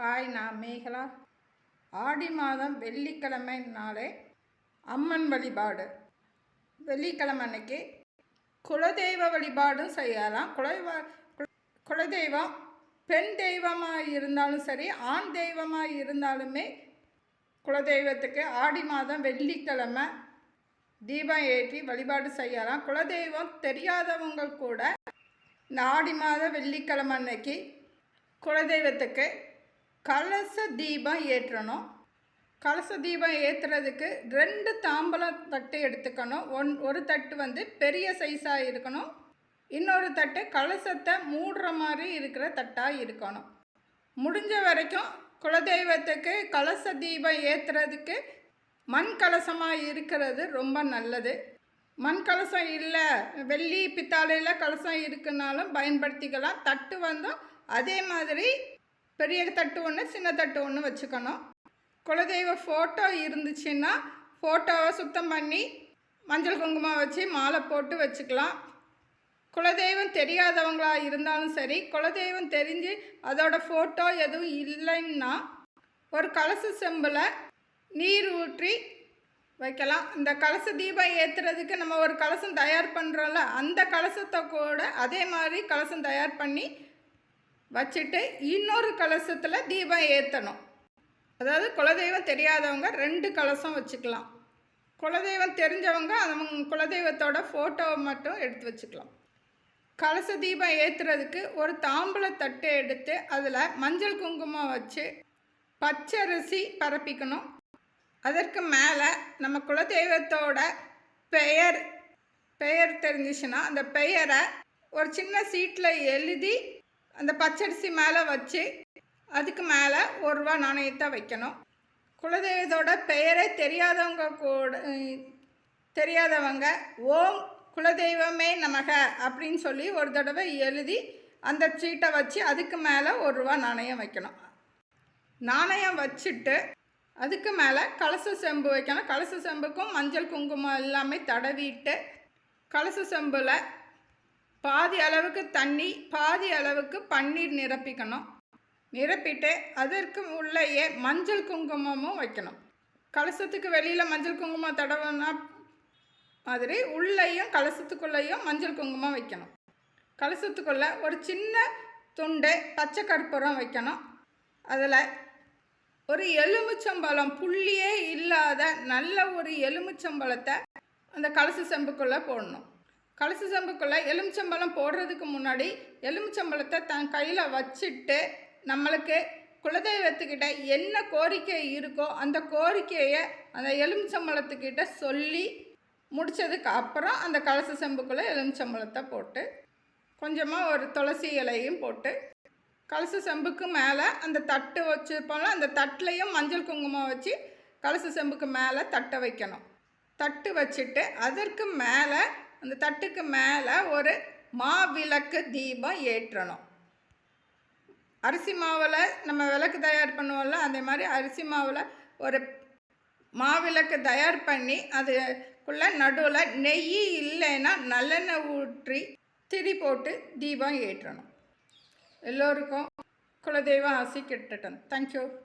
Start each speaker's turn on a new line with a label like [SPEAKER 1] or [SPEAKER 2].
[SPEAKER 1] Hi நான் மேகலா. ஆடி மாதம் வெள்ளிக்கிழமை நாளே அம்மன் வழிபாடு. வெள்ளிக்கிழமை அன்னைக்கு குலதெய்வ வழிபாடும் செய்யலாம். குலதெய்வ குலதெய்வம் பெண் தெய்வமாக இருந்தாலும் சரி ஆண் தெய்வமாக இருந்தாலுமே குலதெய்வத்துக்கு ஆடி மாதம் வெள்ளிக்கிழமை தீபம் ஏற்றி வழிபாடு செய்யலாம். குலதெய்வம் தெரியாதவங்க கூட இந்த ஆடி மாதம் வெள்ளிக்கிழமை அன்னைக்கு குலதெய்வத்துக்கு கலச தீபம் ஏற்றணும். கலச தீபம் ஏற்றுறதுக்கு ரெண்டு தாம்பலம் தட்டு எடுத்துக்கணும். ஒன் ஒரு தட்டு வந்து பெரிய சைஸாக இருக்கணும். இன்னொரு தட்டு கலசத்தை மூடுற மாதிரி இருக்கிற தட்டாக இருக்கணும். முடிஞ்ச வரைக்கும் குலதெய்வத்துக்கு கலச தீபம் ஏற்றுறதுக்கு மண் கலசமாக இருக்கிறது ரொம்ப நல்லது. மண் கலசம் இல்லை வெள்ளி பித்தாளையில் கலசம் இருக்குனாலும் பயன்படுத்திக்கலாம். தட்டு வந்தும் அதே மாதிரி பெரிய தட்டு ஒன்று சின்ன தட்டு ஒன்று வச்சுக்கணும். குலதெய்வ ஃபோட்டோ இருந்துச்சுன்னா ஃபோட்டோவை சுத்தம் பண்ணி மஞ்சள் குங்குமம் வச்சு மாலை போட்டு வச்சுக்கலாம். குலதெய்வம் தெரியாதவங்களா இருந்தாலும் சரி குலதெய்வம் தெரிஞ்சு அதோட ஃபோட்டோ எதுவும் இல்லைன்னா ஒரு கலச செம்பில் நீர் ஊற்றி வைக்கலாம். இந்த கலச தீபம் ஏற்றுறதுக்கு நம்ம ஒரு கலசம் தயார் பண்ணுறோம்ல அந்த கலசத்தை கூட அதே மாதிரி கலசம் தயார் பண்ணி வச்சுட்டு இன்னொரு கலசத்தில் தீபம் ஏற்றணும் அதாவது குலதெய்வம் தெரியாதவங்க ரெண்டு கலசம் வச்சுக்கலாம். குலதெய்வம் தெரிஞ்சவங்க அவங்க குலதெய்வத்தோட ஃபோட்டோவை மட்டும் எடுத்து வச்சுக்கலாம். கலச தீபம் ஏற்றுறதுக்கு ஒரு தாம்பூல தட்டு எடுத்து அதில் மஞ்சள் குங்குமம் வச்சு பச்சரிசி பரப்பிக்கணும். அதற்கு மேலே நம்ம குலதெய்வத்தோட பெயர் பெயர் தெரிஞ்சிச்சுன்னா அந்த பெயரை ஒரு சின்ன சீட்டில் எழுதி அந்த பச்சரிசி மேலே வச்சு அதுக்கு மேலே ஒரு ரூபா நாணயத்தை வைக்கணும். குலதெய்வத்தோட பெயரே தெரியாதவங்க கூட தெரியாதவங்க ஓம் குலதெய்வமே நமக அப்படின்னு சொல்லி ஒரு தடவை எழுதி அந்த சீட்டை வச்சு அதுக்கு மேலே ஒரு ரூபா நாணயம் வைக்கணும். நாணயம் வச்சுட்டு அதுக்கு மேலே கலச செம்பு வைக்கணும். கலச செம்புக்கும் மஞ்சள் குங்குமம் எல்லாமே தடவிட்டு கலச செம்பில் பாதி அளவுக்கு தண்ணி பாதி அளவுக்கு பன்னீர் நிரப்பிக்கணும். நிரப்பிட்டு அதற்கு உள்ளேயே மஞ்சள் குங்குமமும் வைக்கணும். கலசத்துக்கு வெளியில் மஞ்சள் குங்குமம் தடவைனா மாதிரி உள்ளேயும் கலசத்துக்குள்ளேயும் மஞ்சள் குங்குமம் வைக்கணும். கலசத்துக்குள்ளே ஒரு சின்ன துண்டு பச்சை கற்பூரம் வைக்கணும். அதில் ஒரு எலுமிச்சம்பழம் புள்ளியே இல்லாத நல்ல ஒரு எலுமிச்சம்பழத்தை அந்த கலச செம்புக்குள்ளே போடணும். கலச சம்புக்குள்ளே எலுமிச்சம்பழம் போடுறதுக்கு முன்னாடி எலுமிச்சம்பழத்தை தன் கையில் வச்சுட்டு நம்மளுக்கு குலதெய்வத்துக்கிட்ட என்ன கோரிக்கை இருக்கோ அந்த கோரிக்கையை அந்த எலுமிச்சம்பழத்துக்கிட்ட சொல்லி முடித்ததுக்கு அப்புறம் அந்த கலச செம்புக்குள்ளே எலுமிச்சம்பழத்தை போட்டு கொஞ்சமாக ஒரு துளசி இலையும் போட்டு கலச செம்புக்கு மேலே அந்த தட்டு வச்சுருப்போம்ல அந்த தட்டுலையும் மஞ்சள் குங்குமம் வச்சு கலச செம்புக்கு மேலே தட்டை வைக்கணும். தட்டு வச்சுட்டு அதற்கு மேலே அந்த தட்டுக்கு மேலே ஒரு மாவிளக்கு தீபம் ஏற்றணும். அரிசி மாவில் நம்ம விளக்கு தயார் பண்ணுவோம்ல அதே மாதிரி அரிசி மாவில் ஒரு மாவிளக்கு தயார் பண்ணி அதுக்குள்ளே நடுவில் நெய் இல்லைன்னா நல்லெண்ணெய் ஊற்றி திரி போட்டு தீபம் ஏற்றணும். எல்லோருக்கும் குலதெய்வம் ஆசி கிட்டட்டும் தேங்க்யூ